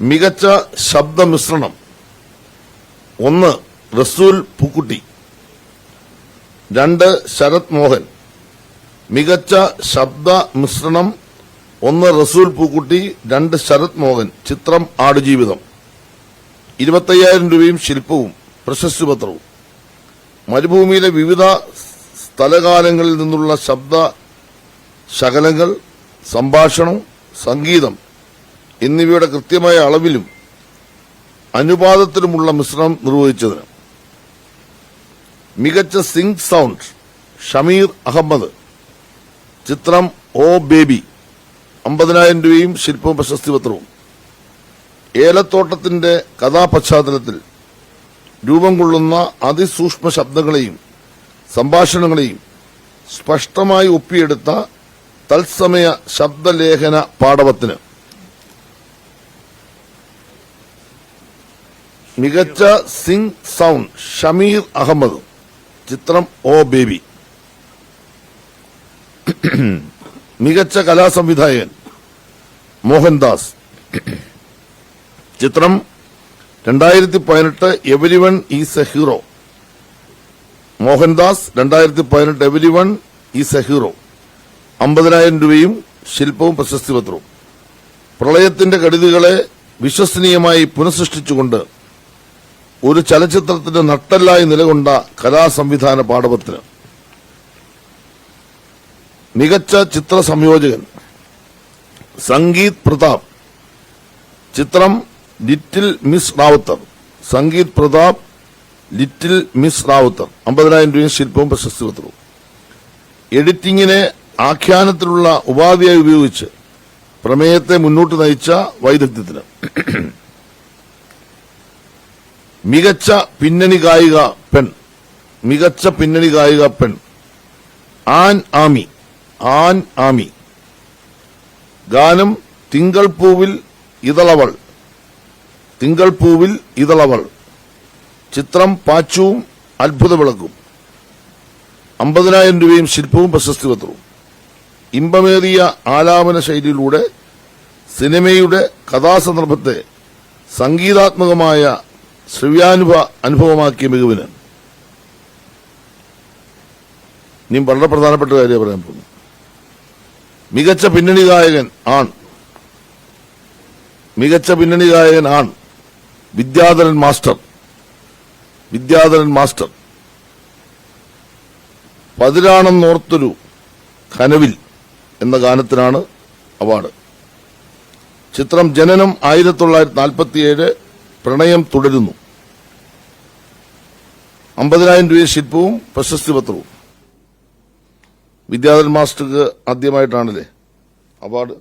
മികച്ച ശബ്ദമിശ്രണം. ഒന്ന് റസൂൽ പൂക്കുട്ടി. രണ്ട് ശരത് മോഹൻ. മികച്ച ശബ്ദ മിശ്രണം ഒന്ന് റസൂൽ പൂക്കുട്ടി. രണ്ട് ശരത് മോഹൻ. ചിത്രം ആടുജീവിതം. ഇരുപത്തയ്യായിരം രൂപയും ശില്പവും പ്രശസ്തി പത്രവും. മരുഭൂമിയിലെ വിവിധ സ്ഥലകാലങ്ങളിൽ നിന്നുള്ള ശബ്ദ ശകലങ്ങൾ സംഭാഷണം സംഗീതം എന്നിവയുടെ കൃത്യമായ അളവിലും അനുപാതത്തിലുമുള്ള മിശ്രണം നിർവഹിച്ചതിന്. മികച്ച സിങ്ക് സൗണ്ട് ഷമീർ അഹമ്മദ്. ചിത്രം ഓ ബേബി. അമ്പതിനായിരം രൂപയും ശില്പവും പ്രശസ്തി പത്രവും ഏലത്തോട്ടത്തിന്റെ കഥാപശ്ചാത്തലത്തിൽ രൂപം കൊള്ളുന്ന അതിസൂക്ഷ്മ ശബ്ദങ്ങളെയും സംഭാഷണങ്ങളെയും സ്പഷ്ടമായി ഒപ്പിയെടുത്ത തത്സമയ ശബ്ദലേഖന പാടവത്തിന് മികച്ച സിംഗ് സൗണ്ട് ഷമീർ അഹമ്മദ്. ചിത്രം ഓ ബേബി. മികച്ച കലാസംവിധായകൻ മോഹൻദാസ്. ചിത്രം രണ്ടായിരത്തി പതിനെട്ട് every one is a hero. Mohandas രണ്ടായിരത്തി പതിനെട്ട് every one is a hero. അമ്പതിനായിരം രൂപയും ശില്പവും പ്രശസ്തി പത്രവും. പ്രളയത്തിന്റെ കടുതികളെ വിശ്വസനീയമായി പുനഃസൃഷ്ടിച്ചുകൊണ്ട് ഒരു ചലച്ചിത്രത്തിന്റെ നട്ടല്ലായി നിലകൊണ്ട കലാസംവിധാന പാഠപത്തിന് മികച്ച ചിത്ര സംയോജകൻ സംഗീത് പ്രതാപ് ചിത്രം little miss Rawther Sangeeth Prathap little miss Rawther അമ്പതിനായിരം രൂപയും ശില്പവും പ്രശസ്തി പത്രവും എഡിറ്റിംഗിനെ ആഖ്യാനത്തിലുള്ള ഉപാധിയായി ഉപയോഗിച്ച് പ്രമേയത്തെ മുന്നോട്ട് നയിച്ച വൈദഗ്ധ്യത്തിന് മികച്ച പിന്നണി ഗായിക പെൺ. മികച്ച പിന്നണി ഗായിക പെൺ. ആൻ ആമി. ആൻ ആമി. ഗാനം തിങ്കൾ പൂവിൽ ഇതളവൾ. തിങ്കൾ പൂവിൽ ഇതളവൾ. ചിത്രം പാച്ചുവും അത്ഭുത വിളക്കും അമ്പതിനായിരം രൂപയും ശില്പവും പ്രശസ്തി പത്രവും ഇമ്പമേറിയ ആലാപന ശൈലിയിലൂടെ സിനിമയുടെ കഥാസന്ദർഭത്തെ സംഗീതാത്മകമായ ശ്രവ്യാനുഭവ അനുഭവമാക്കിയ മികവിന്. ഇനിയും വളരെ പ്രധാനപ്പെട്ട കാര്യം പറയാൻ പോകുന്നു. മികച്ച പിന്നണി ഗായകൻ ആൺ. മികച്ച പിന്നണി ഗായകൻ ആൺ. വിദ്യാധരൻ മാസ്റ്റർ. വിദ്യാധരൻ മാസ്റ്റർ. പതിരാണെന്നോർത്തൊരു കനവിൽ എന്ന ഗാനത്തിനാണ് അവാർഡ്. ചിത്രം ജനനം ആയിരത്തി തൊള്ളായിരത്തി നാൽപ്പത്തിയേഴ് പ്രണയം തുടരുന്നു. അമ്പതിനായിരം രൂപ ശില്പവും പ്രശസ്തി പത്രവും. വിദ്യാധരൻ മാസ്റ്റർക്ക് ആദ്യമായിട്ടാണല്ലേ അവാർഡ്?